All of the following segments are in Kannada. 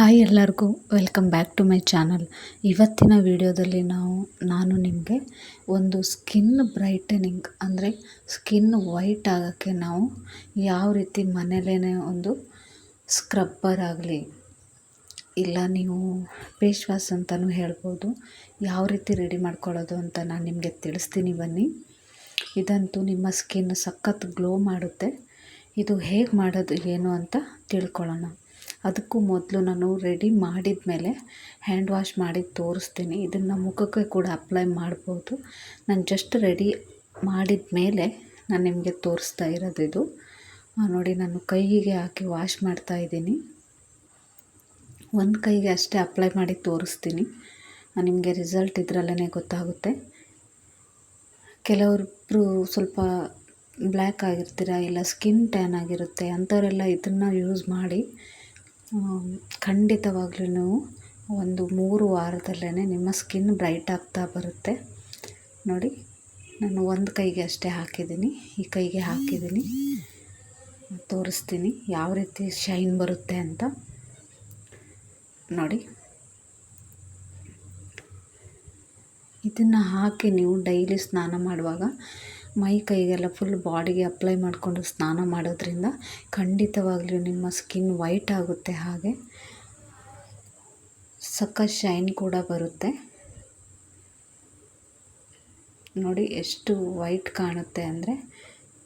ಹಾಯ್ ಎಲ್ಲರಿಗೂ, welcome back to my channel. ಇವತ್ತಿನ ವಿಡಿಯೋದಲ್ಲಿ ನಾವು, ನಾನು ನಿಮಗೆ ಒಂದು ಸ್ಕಿನ್ ಬ್ರೈಟನಿಂಗ್, ಅಂದರೆ ಸ್ಕಿನ್ ವೈಟ್ ಆಗೋಕ್ಕೆ ನಾವು ಯಾವ ರೀತಿ ಮನೇಲೇ ಒಂದು ಸ್ಕ್ರಬ್ಬರ್ ಆಗಲಿ, ಇಲ್ಲ ನೀವು ಫೇಸ್ ವಾಶ್ ಅಂತಲೂ ಹೇಳ್ಬೋದು, ಯಾವ ರೀತಿ ರೆಡಿ ಮಾಡ್ಕೊಳ್ಳೋದು ಅಂತ ನಾನು ನಿಮಗೆ ತಿಳಿಸ್ತೀನಿ ಬನ್ನಿ. ಇದಂತೂ ನಿಮ್ಮ ಸ್ಕಿನ್ ಸಖತ್ ಗ್ಲೋ ಮಾಡುತ್ತೆ. ಇದು ಹೇಗೆ ಮಾಡೋದು, ಏನು ಅಂತ ತಿಳ್ಕೊಳ್ಳೋಣ. ಅದಕ್ಕೂ ಮೊದಲು ನಾನು ರೆಡಿ ಮಾಡಿದ ಮೇಲೆ ಹ್ಯಾಂಡ್ ವಾಶ್ ಮಾಡಿ ತೋರಿಸ್ತೀನಿ. ಇದನ್ನು ಮುಖಕ್ಕೆ ಕೂಡ ಅಪ್ಲೈ ಮಾಡ್ಬೋದು. ನಾನು ಜಸ್ಟ್ ರೆಡಿ ಮಾಡಿದ ಮೇಲೆ ನಾನು ನಿಮಗೆ ತೋರಿಸ್ತಾ ಇರೋದು ಇದು. ನೋಡಿ ನಾನು ಕೈಗೆ ಹಾಕಿ ವಾಶ್ ಮಾಡ್ತಾ ಇದ್ದೀನಿ. ಒಂದು ಕೈಗೆ ಅಷ್ಟೇ ಅಪ್ಲೈ ಮಾಡಿ ತೋರಿಸ್ತೀನಿ. ನಿಮಗೆ ರಿಸಲ್ಟ್ ಇದರಲ್ಲೇ ಗೊತ್ತಾಗುತ್ತೆ. ಕೆಲವೊಬ್ಬರು ಸ್ವಲ್ಪ ಬ್ಲ್ಯಾಕ್ ಆಗಿರ್ತೀರ ಇಲ್ಲ ಸ್ಕಿನ್ ಟ್ಯಾನ್ ಆಗಿರುತ್ತೆ ಅಂಥವರೆಲ್ಲ ಇದನ್ನು ಯೂಸ್ ಮಾಡಿ ಖಂಡಿತವಾಗ್ಲೂ ಒಂದು ಮೂರು ವಾರದಲ್ಲೇ ನಿಮ್ಮ ಸ್ಕಿನ್ ಬ್ರೈಟ್ ಆಗ್ತಾ ಬರುತ್ತೆ. ನೋಡಿ, ನಾನು ಒಂದು ಕೈಗೆ ಅಷ್ಟೇ ಹಾಕಿದ್ದೀನಿ. ಈ ಕೈಗೆ ಹಾಕಿದ್ದೀನಿ. ತೋರಿಸ್ತೀನಿ ಯಾವ ರೀತಿ ಶೈನ್ ಬರುತ್ತೆ ಅಂತ. ನೋಡಿ. ಇದನ್ನು ಹಾಕಿ ನೀವು ಡೈಲಿ ಸ್ನಾನ ಮಾಡುವಾಗ ಮೈ ಕೈಗೆಲ್ಲ ಫುಲ್ ಬಾಡಿಗೆ ಅಪ್ಲೈ ಮಾಡಿಕೊಂಡು ಸ್ನಾನ ಮಾಡೋದ್ರಿಂದ ಖಂಡಿತವಾಗ್ಲೂ ನಿಮ್ಮ ಸ್ಕಿನ್ ವೈಟ್ ಆಗುತ್ತೆ ಹಾಗೆ ಸಖತ್ ಶೈನ್ ಕೂಡ ಬರುತ್ತೆ. ನೋಡಿ ಎಷ್ಟು ವೈಟ್ ಕಾಣುತ್ತೆ ಅಂದರೆ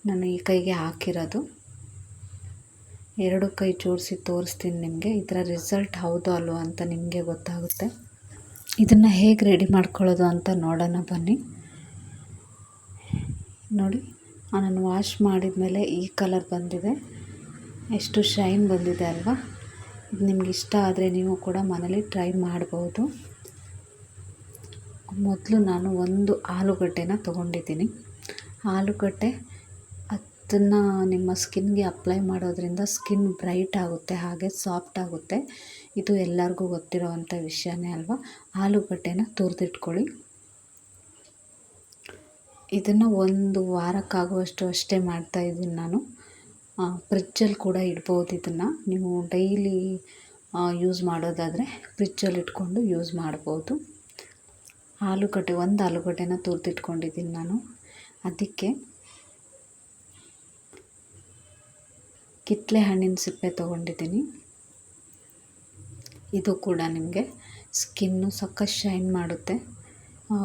ನಾನು ಈ ಕೈಗೆ ಹಾಕಿರೋದು. ಎರಡು ಕೈ ಜೋಡಿಸಿ ತೋರಿಸ್ತೀನಿ ನಿಮಗೆ, ಇದರ ರಿಸಲ್ಟ್ ಹೌದು ಅಲ್ವೋ ಅಂತ ನಿಮಗೆ ಗೊತ್ತಾಗುತ್ತೆ. ಇದನ್ನು ಹೇಗೆ ರೆಡಿ ಮಾಡ್ಕೊಳ್ಳೋದು ಅಂತ ನೋಡೋಣ ಬನ್ನಿ. ನೋಡಿ ನಾನು ವಾಶ್ ಮಾಡಿದ ಮೇಲೆ ಈ ಕಲರ್ ಬಂದಿದೆ. ಎಷ್ಟು ಶೈನ್ ಬಂದಿದೆ ಅಲ್ವಾ? ಇದು ನಿಮ್ಗೆ ಇಷ್ಟ ಆದರೆ ನೀವು ಕೂಡ ಮನೇಲಿ ಟ್ರೈ ಮಾಡ್ಬೋದು. ಮೊದಲು ನಾನು ಒಂದು ಆಲೂಗಡ್ಡೆನ ತೊಗೊಂಡಿದ್ದೀನಿ. ಆಲೂಗಡ್ಡೆ ಅದನ್ನು ನಿಮ್ಮ ಸ್ಕಿನ್ಗೆ ಅಪ್ಲೈ ಮಾಡೋದ್ರಿಂದ ಸ್ಕಿನ್ ಬ್ರೈಟ್ ಆಗುತ್ತೆ, ಹಾಗೆ ಸಾಫ್ಟ್ ಆಗುತ್ತೆ. ಇದು ಎಲ್ಲರಿಗೂ ಗೊತ್ತಿರೋವಂಥ ವಿಷಯನೇ ಅಲ್ವಾ? ಆಲೂಗಡ್ಡೆನ ತುರಿದಿಟ್ಕೊಳ್ಳಿ. ಇದನ್ನು ಒಂದು ವಾರಕ್ಕಾಗುವಷ್ಟು ಅಷ್ಟೇ ಮಾಡ್ತಾ ಇದ್ದೀನಿ ನಾನು. ಫ್ರಿಜ್ಜಲ್ಲಿ ಕೂಡ ಇಡ್ಬೋದು ಇದನ್ನು. ನೀವು ಡೈಲಿ ಯೂಸ್ ಮಾಡೋದಾದರೆ ಫ್ರಿಜ್ಜಲ್ಲಿ ಇಟ್ಕೊಂಡು ಯೂಸ್ ಮಾಡ್ಬೋದು. ಆಲೂಗಡ್ಡೆ, ಒಂದು ಆಲೂಗಡ್ಡೆನ ತುರಿದಿಟ್ಕೊಂಡಿದ್ದೀನಿ ನಾನು. ಅದಕ್ಕೆ ಕಿತ್ತಳೆ ಹಣ್ಣಿನ ಸಿಪ್ಪೆ ತೊಗೊಂಡಿದ್ದೀನಿ. ಇದು ಕೂಡ ನಿಮಗೆ ಸ್ಕಿನ್ನು ಸಖತ್ ಶೈನ್ ಮಾಡುತ್ತೆ.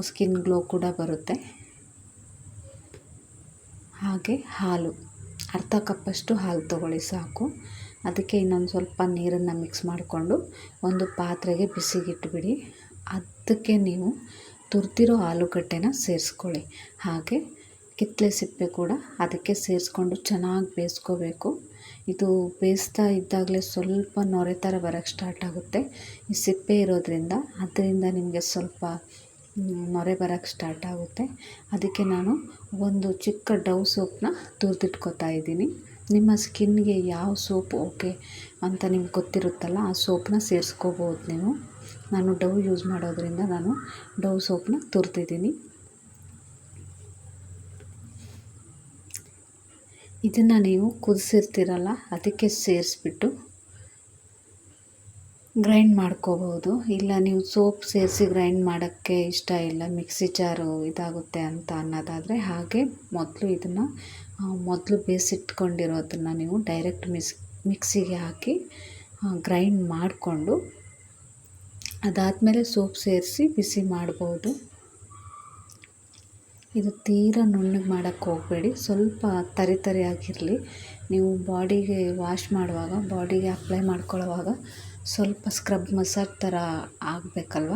ಸ್ಕಿನ್ ಗ್ಲೋ ಕೂಡ ಬರುತ್ತೆ. ಹಾಗೆ ಹಾಲು. ಅರ್ಧ ಕಪ್ಪಷ್ಟು ಹಾಲು ತೊಗೊಳ್ಳಿ, ಸಾಕು. ಅದಕ್ಕೆ ಇನ್ನೊಂದು ಸ್ವಲ್ಪ ನೀರನ್ನು ಮಿಕ್ಸ್ ಮಾಡಿಕೊಂಡು ಒಂದು ಪಾತ್ರೆಗೆ ಬಿಸಿಗಿಟ್ಬಿಡಿ. ಅದಕ್ಕೆ ನೀವು ತುರ್ತಿರೋ ಆಲೂಗಡ್ಡೆನ ಸೇರಿಸ್ಕೊಳ್ಳಿ. ಹಾಗೆ ಕಿತ್ತಳೆ ಸಿಪ್ಪೆ ಕೂಡ ಅದಕ್ಕೆ ಸೇರಿಸ್ಕೊಂಡು ಚೆನ್ನಾಗಿ ಬೇಯಿಸ್ಕೋಬೇಕು. ಇದು ಬೇಯಿಸ್ತಾ ಇದ್ದಾಗಲೇ ಸ್ವಲ್ಪ ನೊರೆ ಥರ ಬರೋಕ್ಕೆ ಸ್ಟಾರ್ಟ್ ಆಗುತ್ತೆ. ಈ ಸಿಪ್ಪೆ ಇರೋದ್ರಿಂದ, ಅದರಿಂದ ನಿಮಗೆ ಸ್ವಲ್ಪ ನೊರೆ ಬರೋಕ್ಕೆ ಸ್ಟಾರ್ಟ್ ಆಗುತ್ತೆ. ಅದಕ್ಕೆ ನಾನು ಒಂದು ಚಿಕ್ಕ ಡವ್ ಸೋಪನ್ನ ತುರಿದಿಟ್ಕೋತಾ ಇದ್ದೀನಿ. ನಿಮ್ಮ ಸ್ಕಿನ್ಗೆ ಯಾವ ಸೋಪ್ ಓಕೆ ಅಂತ ನಿಮ್ಗೆ ಗೊತ್ತಿರುತ್ತಲ್ಲ, ಆ ಸೋಪನ್ನ ಸೇರಿಸ್ಕೋಬೋದು ನೀವು. ನಾನು ಡವ್ ಯೂಸ್ ಮಾಡೋದ್ರಿಂದ ನಾನು ಡವ್ ಸೋಪನ್ನ ತುರಿದಿದ್ದೀನಿ. ಇದನ್ನು ನೀವು ಕುದಿಸಿರ್ತೀರಲ್ಲ, ಅದಕ್ಕೆ ಸೇರಿಸ್ಬಿಟ್ಟು ಗ್ರೈಂಡ್ ಮಾಡ್ಕೋಬೋದು. ಇಲ್ಲ ನೀವು ಸೋಪ್ ಸೇರಿಸಿ ಗ್ರೈಂಡ್ ಮಾಡೋಕ್ಕೆ ಇಷ್ಟ ಇಲ್ಲ, ಮಿಕ್ಸಿ ಜಾರು ಇದಾಗುತ್ತೆ ಅಂತ ಅನ್ನೋದಾದರೆ ಹಾಗೆ ಮೊದಲು ಇದನ್ನು ಮೊದಲು ಬೇಯಿಸಿಟ್ಕೊಂಡಿರೋದನ್ನು ನೀವು ಡೈರೆಕ್ಟ್ ಮಿಸ್, ಮಿಕ್ಸಿಗೆ ಹಾಕಿ ಗ್ರೈಂಡ್ ಮಾಡಿಕೊಂಡು ಅದಾದಮೇಲೆ ಸೋಪ್ ಸೇರಿಸಿ ಬಿಸಿ ಮಾಡ್ಬೋದು. ಇದು ತೀರಾ ನುಣ್ಣಗೆ ಮಾಡೋಕ್ಕೆ ಹೋಗಬೇಡಿ. ಸ್ವಲ್ಪ ತರಿ ಆಗಿರಲಿ ನೀವು ಬಾಡಿಗೆ ವಾಶ್ ಮಾಡುವಾಗ, ಬಾಡಿಗೆ ಅಪ್ಲೈ ಮಾಡ್ಕೊಳ್ಳೋವಾಗ ಸ್ವಲ್ಪ ಸ್ಕ್ರಬ್ ಮಸಾಜ್ ಥರ ಆಗಬೇಕಲ್ವ?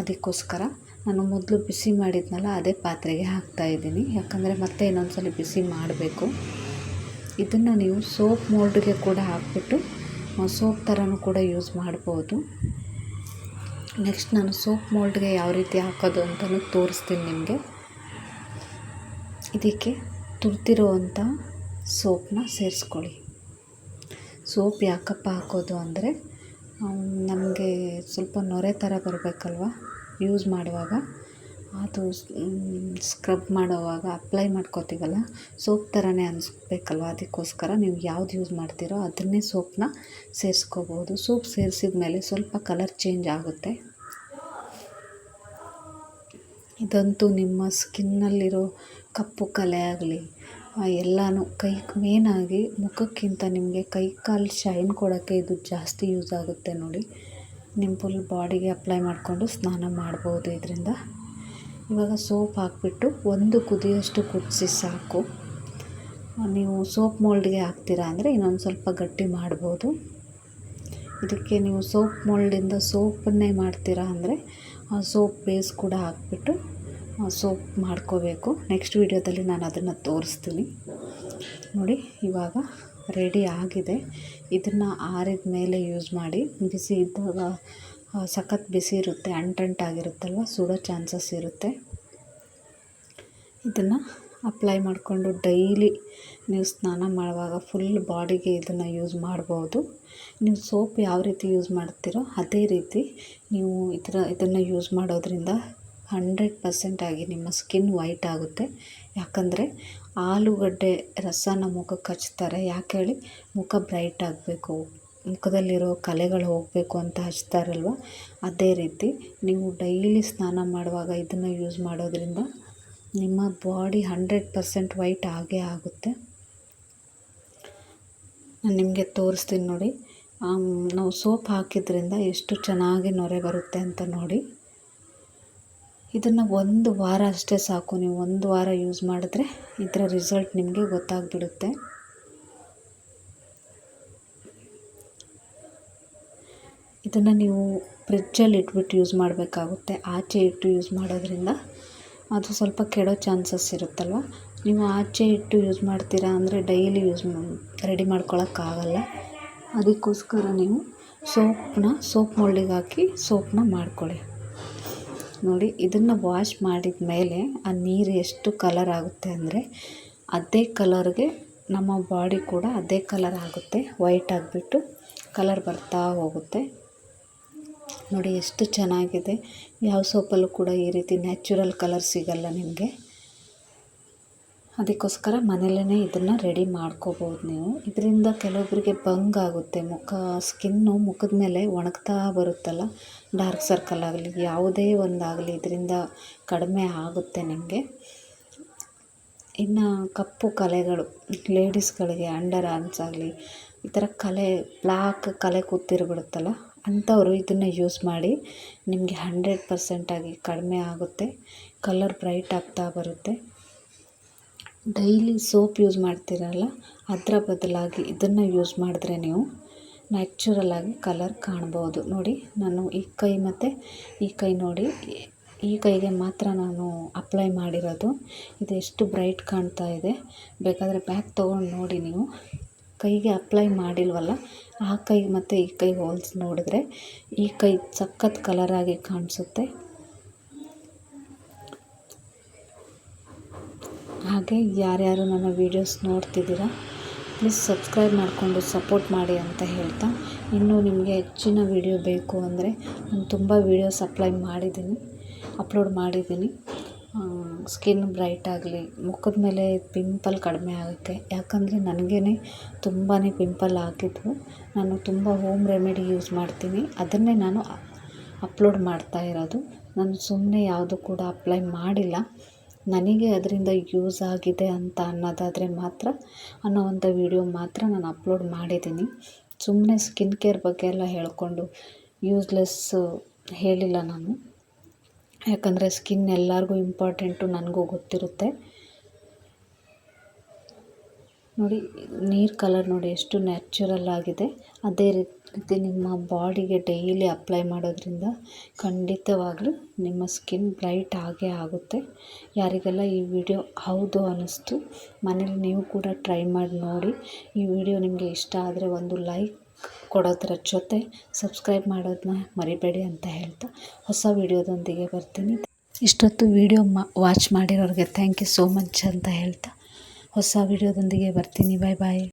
ಅದಕ್ಕೋಸ್ಕರ ನಾನು ಮೊದಲು ಬಿಸಿ ಮಾಡಿದ್ನಲ್ಲ, ಅದೇ ಪಾತ್ರೆಗೆ ಹಾಕ್ತಾಯಿದ್ದೀನಿ ಯಾಕಂದರೆ ಮತ್ತೆ ಇನ್ನೊಂದು ಸಲ ಬಿಸಿ ಮಾಡಬೇಕು. ಇದನ್ನು ನೀವು ಸೋಪ್ ಮೋಲ್ಡ್ಗೆ ಕೂಡ ಹಾಕ್ಬಿಟ್ಟು ಸೋಪ್ ಥರನೂ ಕೂಡ ಯೂಸ್ ಮಾಡ್ಬೋದು. ನೆಕ್ಸ್ಟ್ ನಾನು ಸೋಪ್ ಮೋಲ್ಡ್ಗೆ ಯಾವ ರೀತಿ ಹಾಕೋದು ಅಂತಲೂ ತೋರಿಸ್ತೀನಿ ನಿಮಗೆ. ಇದಕ್ಕೆ ತುರ್ತಿರುವಂಥ ಸೋಪ್ನ ಸೇರಿಸ್ಕೊಳ್ಳಿ. ಸೋಪ್ ಯಾಕಪ್ಪ ಹಾಕೋದು ಅಂದರೆ ನಮಗೆ ಸ್ವಲ್ಪ ನೊರೆ ಥರ ಬರಬೇಕಲ್ವ? ಯೂಸ್ ಮಾಡುವಾಗ. ಅದು ಸ್ಕ್ರಬ್ ಮಾಡೋವಾಗ ಅಪ್ಲೈ ಮಾಡ್ಕೋತೀವಲ್ಲ? ಸೋಪ್ ಥರನೇ ಅನಿಸ್ಬೇಕಲ್ವ? ಅದಕ್ಕೋಸ್ಕರ ನೀವು ಯಾವ್ದು ಯೂಸ್ ಮಾಡ್ತೀರೋ ಅದನ್ನೇ ಸೋಪನ್ನ ಸೇರಿಸ್ಕೋಬೋದು. ಸೋಪ್ ಸೇರಿಸಿದ ಮೇಲೆ ಸ್ವಲ್ಪ ಕಲರ್ ಚೇಂಜ್ ಆಗುತ್ತೆ. ಇದಂತೂ ನಿಮ್ಮ ಸ್ಕಿನ್ನಲ್ಲಿರೋ ಕಪ್ಪು ಕಲೆ ಆಗಲಿ ಎಲ್ಲನೂ ಕೈ ಮೇನಾಗಿ ಮುಖಕ್ಕಿಂತ ನಿಮಗೆ ಕೈ ಕಾಲು ಶೈನ್ ಕೊಡೋಕ್ಕೆ ಇದು ಜಾಸ್ತಿ ಯೂಸ್ ಆಗುತ್ತೆ ನೋಡಿ. ನಿಮ್ಮ ಫುಲ್ ಬಾಡಿಗೆ ಅಪ್ಲೈ ಮಾಡಿಕೊಂಡು ಸ್ನಾನ ಮಾಡ್ಬೋದು ಇದರಿಂದ. ಇವಾಗ ಸೋಪ್ ಹಾಕಿಬಿಟ್ಟು ಒಂದು ಕುದಿಯೋಷ್ಟು ಕುದಿಸಿ ಸಾಕು. ನೀವು ಸೋಪ್ ಮೋಲ್ಡ್ಗೆ ಹಾಕ್ತೀರಾ ಅಂದರೆ ಇನ್ನೊಂದು ಸ್ವಲ್ಪ ಗಟ್ಟಿ ಮಾಡ್ಬೋದು. ಇದಕ್ಕೆ ನೀವು ಸೋಪ್ ಮೋಲ್ಡಿಂದ ಸೋಪನ್ನೇ ಮಾಡ್ತೀರಾ ಅಂದರೆ ಸೋಪ್ ಬೇಸ್ ಕೂಡ ಹಾಕ್ಬಿಟ್ಟು ಸೋಪ್ ಮಾಡ್ಕೋಬೇಕು. ನೆಕ್ಸ್ಟ್ ವೀಡಿಯೋದಲ್ಲಿ ನಾನು ಅದನ್ನು ತೋರಿಸ್ತೀನಿ. ನೋಡಿ, ಇವಾಗ ರೆಡಿ ಆಗಿದೆ. ಇದನ್ನು ಆರಿದ ಮೇಲೆ ಯೂಸ್ ಮಾಡಿ, ಬಿಸಿ ಇದ್ದಾಗ ಸಖತ್ ಬಿಸಿ ಇರುತ್ತೆ ಅಂಟಂಟಾಗಿರುತ್ತಲ್ವ ಸುಡೋ ಚಾನ್ಸಸ್ ಇರುತ್ತೆ. ಇದನ್ನು ಅಪ್ಲೈ ಮಾಡಿಕೊಂಡು ಡೈಲಿ ನೀವು ಸ್ನಾನ ಮಾಡುವಾಗ ಫುಲ್ ಬಾಡಿಗೆ ಇದನ್ನು ಯೂಸ್ ಮಾಡ್ಬೋದು. ನೀವು ಸೋಪ್ ಯಾವ ರೀತಿ ಯೂಸ್ ಮಾಡ್ತೀರೋ ಅದೇ ರೀತಿ ನೀವು ಈ ಥರ ಇದನ್ನು ಯೂಸ್ ಮಾಡೋದ್ರಿಂದ ಹಂಡ್ರೆಡ್ ಪರ್ಸೆಂಟಾಗಿ ನಿಮ್ಮ ಸ್ಕಿನ್ ವೈಟ್ ಆಗುತ್ತೆ. ಯಾಕಂದರೆ ಆಲೂಗಡ್ಡೆ ರಸನ ಮುಖಕ್ಕೆ ಹಚ್ತಾರೆ ಯಾಕೆ ಹೇಳಿ? ಮುಖ ಬ್ರೈಟ್ ಆಗಬೇಕು. ಮುಖದಲ್ಲಿರೋ ಕಲೆಗಳು ಹೋಗಬೇಕು ಅಂತ ಹಚ್ತಾರಲ್ವ? ಅದೇ ರೀತಿ ನೀವು ಡೈಲಿ ಸ್ನಾನ ಮಾಡುವಾಗ ಇದನ್ನು ಯೂಸ್ ಮಾಡೋದ್ರಿಂದ ನಿಮ್ಮ ಬಾಡಿ ಹಂಡ್ರೆಡ್ ಪರ್ಸೆಂಟ್ ವೈಟ್ ಆಗೇ ಆಗುತ್ತೆ. ನಾನು ನಿಮಗೆ ತೋರಿಸ್ತೀನಿ ನೋಡಿ. ನಾವು ಸೋಪ್ ಹಾಕಿದ್ರಿಂದ ಎಷ್ಟು ಚೆನ್ನಾಗಿ ನೊರೆ ಬರುತ್ತೆ ಅಂತ ನೋಡಿ. ಇದನ್ನು ಒಂದು ವಾರ ಅಷ್ಟೇ ಸಾಕು. ನೀವು ಒಂದು ವಾರ ಯೂಸ್ ಮಾಡಿದ್ರೆ ಇದರ ರಿಸಲ್ಟ್ ನಿಮಗೆ ಗೊತ್ತಾಗ್ಬಿಡುತ್ತೆ. ಇದನ್ನು ನೀವು ಫ್ರಿಜ್ಜಲ್ಲಿ ಇಟ್ಬಿಟ್ಟು ಯೂಸ್ ಮಾಡಬೇಕಾಗುತ್ತೆ. ಆಚೆ ಇಟ್ಟು ಯೂಸ್ ಮಾಡೋದ್ರಿಂದ ಅದು ಸ್ವಲ್ಪ ಕೆಡೋ ಚಾನ್ಸಸ್ ಇರುತ್ತಲ್ವ? ನೀವು ಆಚೆ ಇಟ್ಟು ಯೂಸ್ ಮಾಡ್ತೀರಾ ಅಂದರೆ ಡೈಲಿ ಯೂಸ್ ರೆಡಿ ಮಾಡ್ಕೊಳಕ್ಕಾಗಲ್ಲ. ಅದಕ್ಕೋಸ್ಕರ ನೀವು ಸೋಪ್ನ, ಸೋಪ್ ಮೋಲ್ಡಿಗೆ ಹಾಕಿ ಸೋಪನ್ನ ಮಾಡ್ಕೊಳ್ಳಿ. ನೋಡಿ, ಇದನ್ನು ವಾಶ್ ಮಾಡಿದ ಮೇಲೆ ಆ ನೀರು ಎಷ್ಟು ಕಲರ್ ಆಗುತ್ತೆ ಅಂದರೆ ಅದೇ ಕಲರ್ಗೆ ನಮ್ಮ ಬಾಡಿ ಕೂಡ ಅದೇ ಕಲರ್ ಆಗುತ್ತೆ. ವೈಟ್ ಆಗಿಬಿಟ್ಟು ಕಲರ್ ಬರ್ತಾ ಹೋಗುತ್ತೆ. ನೋಡಿ, ಎಷ್ಟು ಚೆನ್ನಾಗಿದೆ. ಯಾವ ಸೋಪಲ್ಲೂ ಕೂಡ ಈ ರೀತಿ ನ್ಯಾಚುರಲ್ ಕಲರ್ ಸಿಗಲ್ಲ ನಿಮಗೆ. ಅದಕ್ಕೋಸ್ಕರ ಮನೆಯಲ್ಲೇ ಇದನ್ನು ರೆಡಿ ಮಾಡ್ಕೋಬೋದು ನೀವು. ಇದರಿಂದ ಕೆಲವೊಬ್ಬರಿಗೆ ಬಂಗ್ ಆಗುತ್ತೆ. ಮುಖ ಸ್ಕಿನ್ನು ಮುಖದ ಮೇಲೆ ಒಣಗ್ತಾ ಬರುತ್ತಲ್ಲ. ಡಾರ್ಕ್ ಸರ್ಕಲ್ ಆಗಲಿ, ಯಾವುದೇ ಒಂದಾಗಲಿ ಇದರಿಂದ ಕಡಿಮೆ ಆಗುತ್ತೆ ನಿಮಗೆ. ಇನ್ನು ಕಪ್ಪು ಕಲೆಗಳು ಲೇಡೀಸ್ಗಳಿಗೆ ಅಂಡರ್ ಆರ್ಮ್ಸ್ ಆಗಲಿ, ಈ ಥರ ಕಲೆ ಬ್ಲ್ಯಾಕ್ ಕಲೆ ಕೂತಿರ್ಬಿಡುತ್ತಲ್ಲ ಅಂಥವರು ಇದನ್ನು ಯೂಸ್ ಮಾಡಿ ನಿಮಗೆ ಹಂಡ್ರೆಡ್ ಪರ್ಸೆಂಟಾಗಿ ಕಡಿಮೆ ಆಗುತ್ತೆ. ಕಲರ್ ಬ್ರೈಟ್ ಆಗ್ತಾ ಬರುತ್ತೆ. ಡೈಲಿ ಸೋಪ್ ಯೂಸ್ ಮಾಡ್ತೀರಲ್ಲ, ಅದರ ಬದಲಾಗಿ ಇದನ್ನು ಯೂಸ್ ಮಾಡಿದ್ರೆ ನೀವು ನ್ಯಾಚುರಲ್ಲಾಗಿ ಕಲರ್ ಕಾಣ್ಬೋದು. ನೋಡಿ, ನಾನು ಈ ಕೈ ಮತ್ತು ಈ ಕೈ ನೋಡಿ, ಈ ಕೈಗೆ ಮಾತ್ರ ನಾನು ಅಪ್ಲೈ ಮಾಡಿರೋದು. ಇದು ಎಷ್ಟು ಬ್ರೈಟ್ ಕಾಣ್ತಾ ಇದೆ. ಬೇಕಾದರೆ ಬ್ಯಾಗ್ ತೊಗೊಂಡು ನೋಡಿ ನೀವು. ಕೈಗೆ ಅಪ್ಲೈ ಮಾಡಿಲ್ವಲ್ಲ, ಆ ಕೈ ಮತ್ತು ಈ ಕೈ ಹೋಲ್ಸಿ ನೋಡಿದ್ರೆ ಈ ಕೈ ಸಖತ್ ಕಲರಾಗಿ ಕಾಣಿಸುತ್ತೆ. ಹಾಗೆ ಯಾರ್ಯಾರು ನನ್ನ ವೀಡಿಯೋಸ್ ನೋಡ್ತಿದ್ದೀರಾ ಪ್ಲೀಸ್ ಸಬ್ಸ್ಕ್ರೈಬ್ ಮಾಡಿಕೊಂಡು ಸಪೋರ್ಟ್ ಮಾಡಿ ಅಂತ ಹೇಳ್ತಾ, ಇನ್ನೂ ನಿಮಗೆ ಹೆಚ್ಚಿನ ವೀಡಿಯೋ ಬೇಕು ಅಂದರೆ ನಾನು ತುಂಬ ವೀಡಿಯೋಸ್ ಅಪ್ಲೈ ಮಾಡಿದ್ದೀನಿ ಅಪ್ಲೋಡ್ ಮಾಡಿದ್ದೀನಿ. ಸ್ಕಿನ್ ಬ್ರೈಟ್ ಆಗಲಿ, ಮುಖದ ಮೇಲೆ ಪಿಂಪಲ್ ಕಡಿಮೆ ಆಗುತ್ತೆ. ಯಾಕಂದರೆ ನನಗೇ ತುಂಬಾ ಪಿಂಪಲ್ ಆಗಿದ್ವು ನಾನು ತುಂಬ ಹೋಮ್ ರೆಮಿಡಿ ಯೂಸ್ ಮಾಡ್ತೀನಿ. ಅದನ್ನೇ ನಾನು ಅಪ್ಲೋಡ್ ಮಾಡ್ತಾ ಇರೋದು. ನಾನು ಸುಮ್ಮನೆ ಯಾವುದು ಕೂಡ ಅಪ್ಲೈ ಮಾಡಿಲ್ಲ. ನನಗೆ ಅದರಿಂದ ಯೂಸ್ ಆಗಿದೆ ಅಂತ ಅನ್ನೋದಾದರೆ ಮಾತ್ರ ಅನ್ನೋವಂಥ ವೀಡಿಯೋ ಮಾತ್ರ ನಾನು ಅಪ್ಲೋಡ್ ಮಾಡಿದ್ದೀನಿ. ಸುಮ್ಮನೆ ಸ್ಕಿನ್ ಕೇರ್ ಬಗ್ಗೆ ಎಲ್ಲ ಹೇಳಿಕೊಂಡು ಯೂಸ್ಲೆಸ್ಸು ಹೇಳಿಲ್ಲ ನಾನು. ಯಾಕಂದರೆ ಸ್ಕಿನ್ ಎಲ್ಲರಿಗೂ ಇಂಪಾರ್ಟೆಂಟು, ನನಗೂ ಗೊತ್ತಿರುತ್ತೆ. ನೋಡಿ, ನೀರು ಕಲರ್ ನೋಡಿ ಎಷ್ಟು ನ್ಯಾಚುರಲ್ ಆಗಿದೆ. ಅದೇ ರೀತಿ ನಿಮ್ಮ ಬಾಡಿಗೆ ಡೈಲಿ ಅಪ್ಲೈ ಮಾಡೋದ್ರಿಂದ ಖಂಡಿತವಾಗ್ಲೂ ನಿಮ್ಮ ಸ್ಕಿನ್ ಬ್ರೈಟ್ ಆಗೇ ಆಗುತ್ತೆ. ಯಾರಿಗೆಲ್ಲ ಈ ವಿಡಿಯೋ ಹೌದು ಅನ್ನಿಸ್ತು, ಮನೇಲಿ ನೀವು ಕೂಡ ಟ್ರೈ ಮಾಡಿ ನೋಡಿ. ಈ ವಿಡಿಯೋ ನಿಮಗೆ ಇಷ್ಟ ಆದರೆ ಒಂದು ಲೈಕ್ ಕೊಡೋದ್ರ ಜೊತೆ ಸಬ್ಸ್ಕ್ರೈಬ್ ಮಾಡೋದನ್ನ ಮರಿಬೇಡಿ ಅಂತ ಹೇಳ್ತಾ ಹೊಸ ವಿಡಿಯೋದೊಂದಿಗೆ ಬರ್ತೀನಿ. ಇಷ್ಟೊತ್ತು ವಿಡಿಯೋ ಮಾ ವಾಚ್ ಮಾಡಿರೋರಿಗೆ ಥ್ಯಾಂಕ್ ಯು ಸೋ ಮಚ್ ಅಂತ ಹೇಳ್ತಾ ಹೊಸ ವಿಡಿಯೋದೊಂದಿಗೆ ಬರ್ತೀನಿ. ಬಾಯ್ ಬಾಯ್